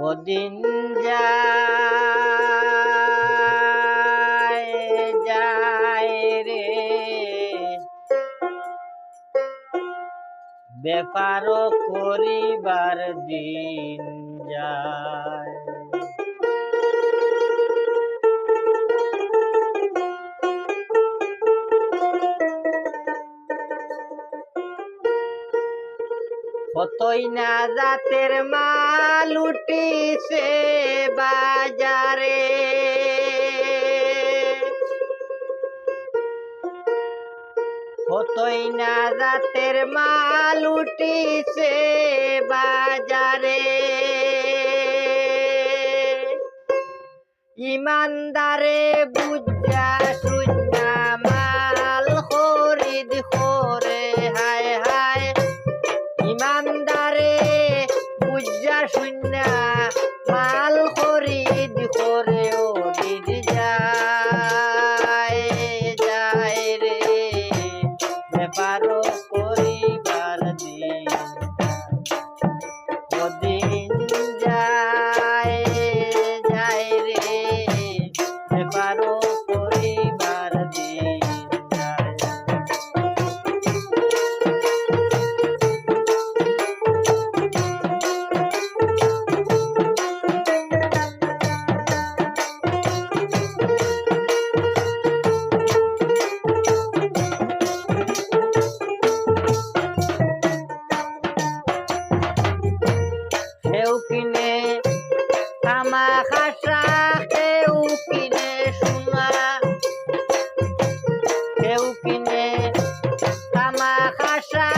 ওদিন যায় যায় রে। ব্যাপার করিবার দিন যায়। কতই না জাতের মাল উঠিছে বাজারে। কতই না জাতের মাল উঠিছে বাজারে। ইমানদারে বুঝা সুজা কেউ কিনে তামা খাসা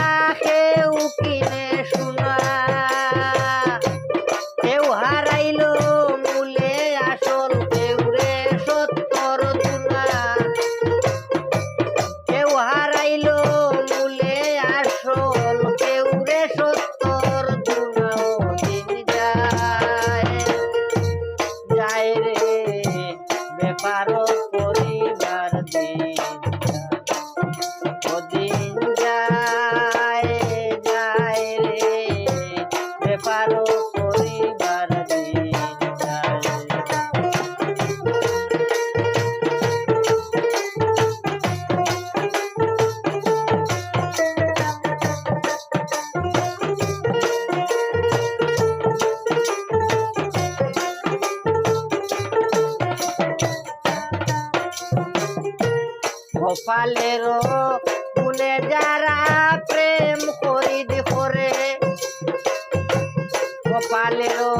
গোপালেরও ফুলে যারা প্রেম পালেরও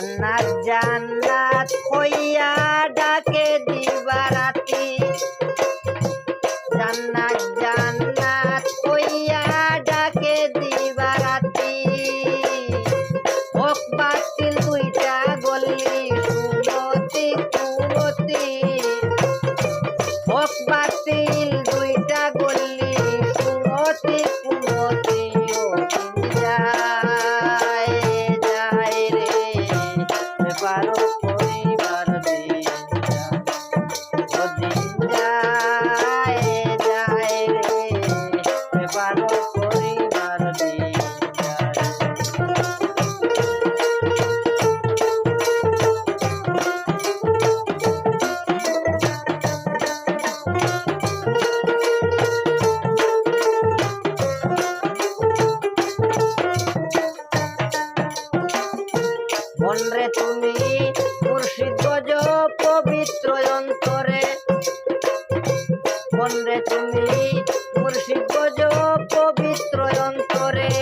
জান্নাত জান্নাত হইয়া মনরে তুমি মুর্শিদ পবিত্র অন্তরে। মনরে তুমি মুর্শিদ পবিত্র অন্তরে।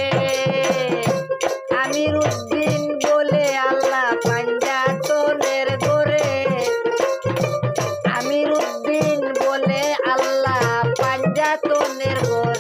আমি উদ্দিন বলে আল্লাহ পাঞ্জা তোলের দরে আমি উদ্দিন বলে আল্লাহ পাঞ্জা তোলের গোরে